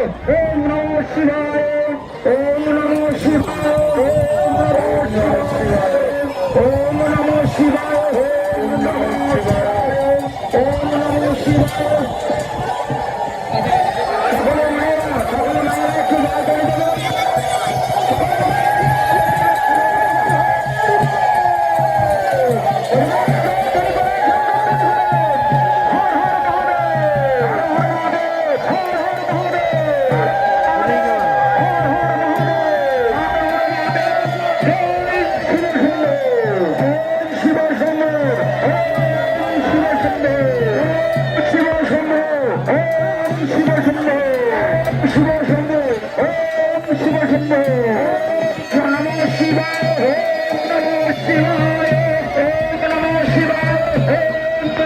ওম নমঃ শিবায় ওম নমঃ শিবায় ওম নমঃ শিবায় ওম নমঃ শিবায় ওম নমঃ শিবায় সকলে মায়েরা সকলে মায়েরা একটু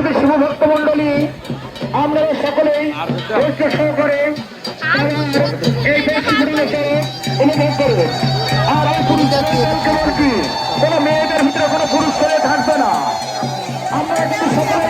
শুধু শুভ ভক্ত মন্ডলী আমরা সকলে ধৈর্য সহকারে এই বেশি পরিবেশে অনুভব করব। আর এই পুরুষের কেবল কি কোনো মেয়েদের ভিতরে কোনো পুরুষ করে থাকবে না। আমরা কিন্তু সকলেই